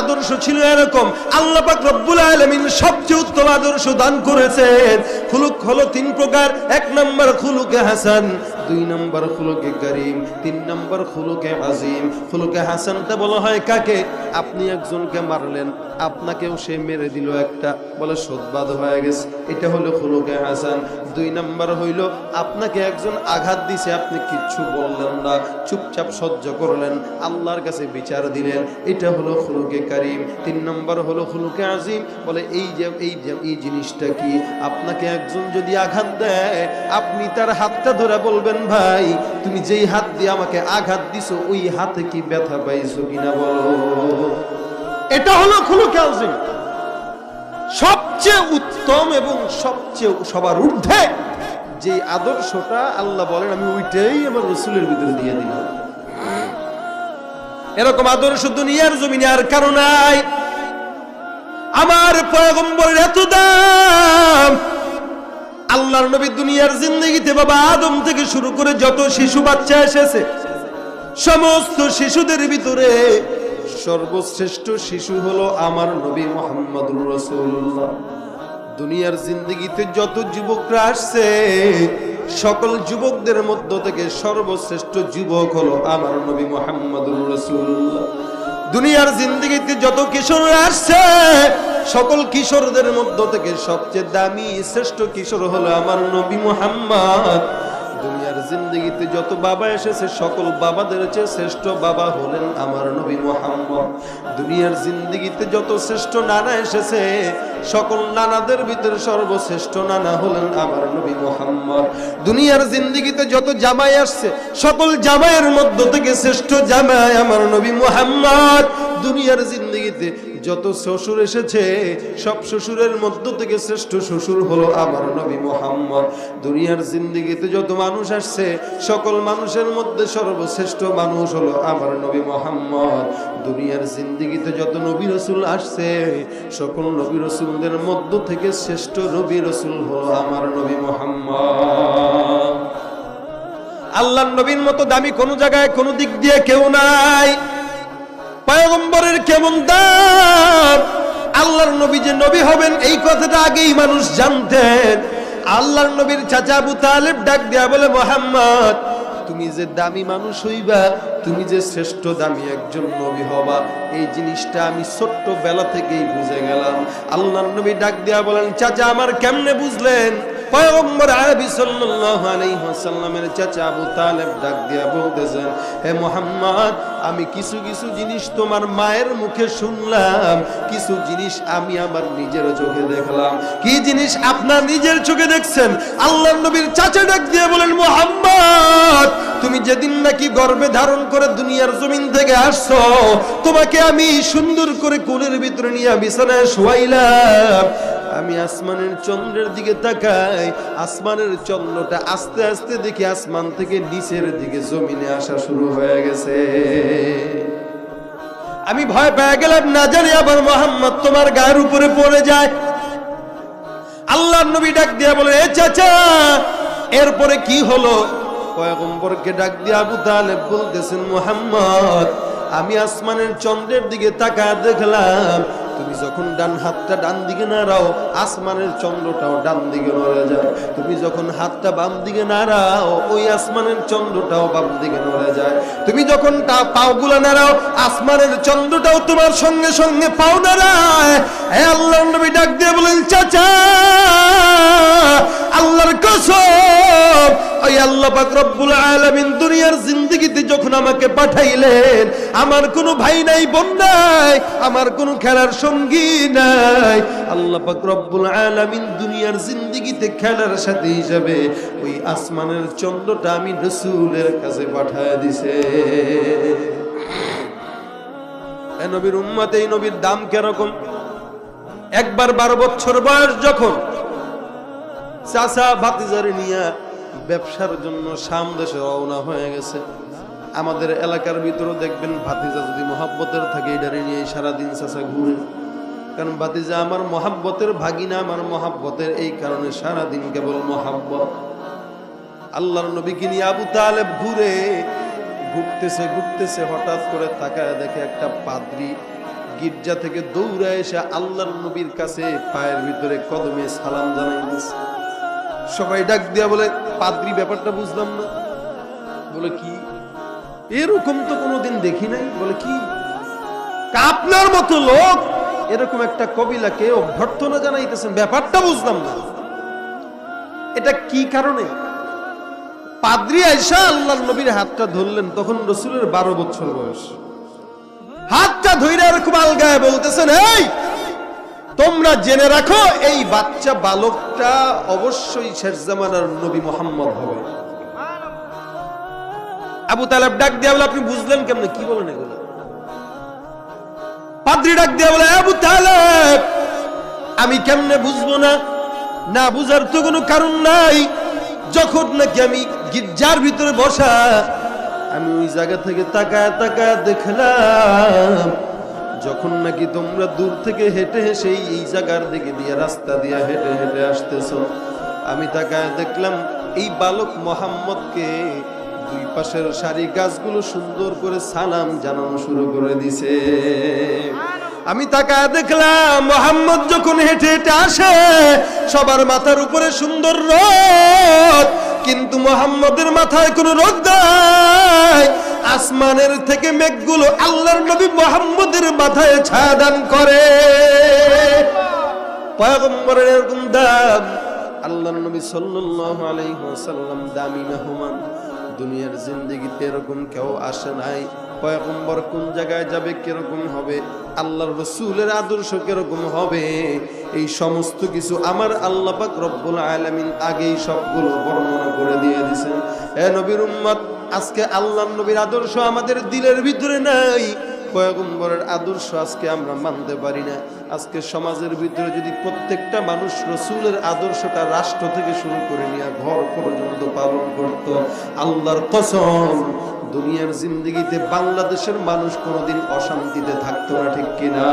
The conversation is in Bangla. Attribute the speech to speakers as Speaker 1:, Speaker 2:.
Speaker 1: আদর্শ ছিল এরকম। আল্লাহ রব্বুল আলামিন সবচেয়ে উত্তম আদর্শ দান করেছেন। খুলুক হলো তিন প্রকার। এক নম্বর খুলুকে হাসান, দুই নম্বর খুলুকে তিন নম্বর খুলুকে আজিম। খুলুকে বলা হয় কাকে? আপনি একজনকে মারলেন, আপনাকেও সে মেরে দিল একটা। বলে সদবাদ হয়ে গেছে। এটা হলো খুলুকে হাসান। দুই নম্বর হইল, আপনাকে একজন আঘাত দিছে, আপনি কিচ্ছু বললেন না, চুপচাপ সহ্য করলেন, আল্লাহর কাছে বিচার দিলেন। এটা হলো খুলুকে কারিম। তিন নম্বর হলো খুলুকে আজিম। বলে এই যে, এই এই জিনিসটা কি? আপনাকে একজন যদি আঘাত দেয়, আপনি তার হাতটা ধরে বলবেন, ভাই, তুমি যেই হাত দিয়ে আমাকে আঘাত দিছো, ওই হাতে কি ব্যথা পাইছো কিনা বলো? এটা হলো খুলুকে আজিম। সবচেয়ে উত্তম এবং সবচেয়ে সবার ঊর্ধ্বে যে আদর্শটা আল্লাহ বলেন, আমি ওইটাই আমার রসুলের ভিতরে দিয়ে দিলাম। এরকম আদর্শ দুনিয়ার জমিনে আর কারও নাই। আমার পয়গম্বরের এত দাম। আল্লাহর নবী দুনিয়ার জিন্দগিতে বাবা আদম থেকে শুরু করে যত শিশু বাচ্চা এসেছে, সমস্ত শিশুদের ভিতরে সর্বশ্রেষ্ঠ শিশু হলো আমার নবী মোহাম্মদুর রসুল্লাহ দুনিয়ার জিন্দগিতে যত যুবকরা আসছে সকল যুবকদের মধ্য থেকে সর্বশ্রেষ্ঠ যুবক হলো আমার নবী মোহাম্মদুর রসুল্লাহ দুনিয়ার জিন্দগিতে যত কিশোর আসছে, সকল কিশোরদের মধ্য থেকে সবচেয়ে দামি, শ্রেষ্ঠ কিশোর হলো আমার নবী মোহাম্মদ। দুনিয়ার জিন্দগিতে যত বাবা এসেছে, সকল বাবাদের চেয়ে শ্রেষ্ঠ বাবা হলেন আমার নবী মোহাম্মদ। দুনিয়ার জিন্দগিতে যত শ্রেষ্ঠ নানা এসেছে, সকল নানাদের ভিতরে সর্বশ্রেষ্ঠ নানা হলেন আমার নবী মোহাম্মদ। দুনিয়ার জিন্দগিতে যত জামাই আসছে, সকল জামাইয়ের মধ্য থেকে শ্রেষ্ঠ জামাই আমার নবী মোহাম্মদ। দুনিয়ার জিন্দগিতে যত শ্বশুর এসেছে, সব শ্বশুরের মধ্য থেকে শ্রেষ্ঠ শ্বশুর হলো আমার নবী মোহাম্মদ। দুনিয়ার জিন্দগিতে যত মানুষ আসছে, সকল মানুষের মধ্যে সর্বশ্রেষ্ঠ মানুষ হলো আমার নবী মোহাম্মদ। দুনিয়ার জিন্দগিতে যত নবী রসুল আসছে, সকল নবী রসুলদের মধ্য থেকে শ্রেষ্ঠ নবী রসুল হলো আমার নবী মোহাম্মদ। আল্লাহ নবীর মতো দামি কোনো জায়গায় কোনো দিক দিয়ে কেউ নাই। পয়গম্বরের কেমন দাম? আল্লাহর নবী যে নবী হবেন, এই কথাটা আগেই মানুষ জানতেন। আল্লাহর নবীর চাচা আবু তালেব ডাক দেয়া বলে, মোহাম্মদ, তুমি যে দামি মানুষ হইবা, তুমি যে শ্রেষ্ঠ দামি একজন নবী হবা, এই জিনিসটা আমি ছোট্ট বেলা থেকেই বুঝে গেলাম। আল্লাহর নবী ডাক দেয়া বলেন, চাচা, আমার কেমনে বুঝলেন? পয়গম্বর আরবি সাল্লাল্লাহু আলাইহি ওয়াসাল্লামের চাচা আবু তালেব ডাক দিয়া বলতেছেন, হে মোহাম্মদ আমি কিছু কিছু জিনিস তোমার মায়ের মুখে শুনলাম, কিছু জিনিস আমি আমার নিজের চোখে দেখলাম। কি জিনিস আপনার নিজের চোখে দেখছেন? আল্লাহ নবীর চাচা ডাক দিয়ে বলেন, মোহাম্মদ, তুমি যেদিন নাকি গর্ভে ধারণ করে দুনিয়ার জমিন থেকে আসছো, তোমাকে আমি সুন্দর করে কোলের ভিতরে নিয়ে বিছানায় শোয়াইলাম। আমি আসমানের চন্দ্রের দিকে তাকাই, আসমানের চন্দ্রটা আস্তে আস্তে দেখি আসমান থেকে নিচের দিকে জমিনে আসা শুরু হয়ে গেছে। আমি ভয় পেয়ে গেলাম, না জানি আবার মোহাম্মদ তোমার গায়ের উপরে পড়ে যায়। আল্লাহ নবী ডাক দিয়া বলে, এ চাচা, এরপরে কি হলো? পয়গম্বরকে ডাক দিয়ে আবু তালেব বলতেছেন, মোহাম্মদ, আমি আসমানের চন্দ্রের দিকে তাকায় দেখলাম তুমি যখন ডান হাতটা ডান দিকে নাড়াও, আসমানের চন্দ্রটাও ডান দিকে নড়ে যায়। তুমি যখন হাতটা বাম দিকে নাড়াও, ওই আসমানের চন্দ্রটাও বাম দিকে নড়ে যায়। তুমি যখন তা পাওগুলো নাড়াও, আসমানের চন্দ্রটাও তোমার সঙ্গে সঙ্গে পাও নাড়ায়। আল্লাহ নবী ডাক দিয়ে বলেন, চাচা! দুনিয়ার আমার ভাই নাই, বোন নাই, আমার খেলার সঙ্গী নাই। আল্লাহ রব্বুল দুনিয়ার খেলার সাথে হিসাবে ওই আসমানের চন্দ্রটা আমি রসুলের কাছে পাঠায় দিছে। নবীর উম্মত, এই নবীর দাম কীরকম? একবার বারো বছর বয়স যখন চাচা ভাতিজারে নিয়ে ব্যবসার জন্য সাম দেশে রওনা হয়ে গেছে। আমাদের এলাকার ভিতরেও দেখবেন ভাতিজা যদি মহাব্বতের থাকে এটারে নিয়ে সারাদিন চাচা ঘুরে। কারণ ভাতিজা আমার মহাব্বতের ভাগিনা, আমার মহাব্বতের এই কারণে সারাদিন কেবল মহাব্বত। আল্লাহর নবীকে নিয়ে আবু তালেব ঘুরে ঘুরতেছে ঘুরতেছে, হঠাৎ করে তাকায় দেখে একটা পাদ্রি গির্জা থেকে দৌড়ে এসে আল্লাহর নবীর কাছে পায়ের ভিতরে কদমে সালাম জানাই দিচ্ছে সবাই ডাক দিয়া বলে, পাদ্রি, ব্যাপারটা বুঝলাম না। বলে, কি? এরকম তো কোনোদিন দেখি নাই। বলে, কি? আপনার মতো লোক? এরকম একটা কবিলাকে অভ্যর্থনা জানাইতেছেন, ব্যাপারটা বুঝলাম না। এটা কি কারণে? পাদ্রি আয়সা আল্লাহ নবীর হাতটা ধরলেন, তখন রসুলের বারো বছর বয়স। হাতটা ধইরা এরকম আলগায় বলতেছেন, এই তোমরা জেনে রাখো, এই বাচ্চা বালকটা অবশ্যই শেষ জামানার নবী মোহাম্মদ হবে। আবু তালেব ডাক দিয়া বলে, আপনি বুঝলেন কেমনে? কি বলেন এগুলো? পাদ্রি ডাক দিয়া বলে, আবু তালেব, আমি কেমনে বুঝব না? না বুঝার তো কোনো কারণ নাই। যখন নাকি আমি গির্জার ভিতরে বসা, আমি ওই জায়গা থেকে তাকায় তাকায় দেখলাম যখন নাকি তোমরা দূর থেকে হেঁটে সেই এই জায়গার দিকে দিয়ে রাস্তা দিয়ে হেঁটে হেঁটে আসতেছো, আমি তাকায় দেখলাম এই বালক মোহাম্মদকে দুই পাশের সারি গাছগুলো সুন্দর করে সালাম জানানো শুরু করে দিছে। আমি তাকায় দেখলাম মোহাম্মদ যখন হেঁটে হেঁটে আসে, সবার মাথার উপরে সুন্দর রোদ, কিন্তু মোহাম্মদের মাথায় কোনো রোদ নাই। আসমানের থেকে মেঘগুলো আল্লাহর নবী মোহাম্মদের মাথায় ছায়া দান করে। পয়গম্বরের এরকম দাম, আল্লাহর নবী সাল্লাল্লাহু আলাইহি ওয়াসাল্লাম দামি, মেহমান। দুনিয়ার জিন্দেগিতে এরকম কেউ আসে নাই। পয়গম্বর কোন জায়গায় যাবে, কীরকম হবে? আল্লাহর রসুলের আদর্শ কীরকম হবে? এই সমস্ত কিছু আমার আল্লাহ পাক রব্বুল আলামিন আগেই সবগুলো বর্ণনা করে দিয়ে দিয়েছেন। এ নবীর উম্মত আজকে আল্লাহ নবীর আদর্শ আমাদের দিলের ভিতরে নাই। পয়গম্বরের আদর্শ আজকে আমরা মানতে পারি না। আজকে সমাজের ভিতরে যদি প্রত্যেকটা মানুষ রসুলের আদর্শটা রাষ্ট্র থেকে শুরু করে নিয়ে ঘর পর্যন্ত পালন করত, আল্লাহর কসম, দুনিয়ার জিন্দগিতে বাংলাদেশের মানুষ কোনোদিন অশান্তিতে থাকতো না, ঠিক কিনা?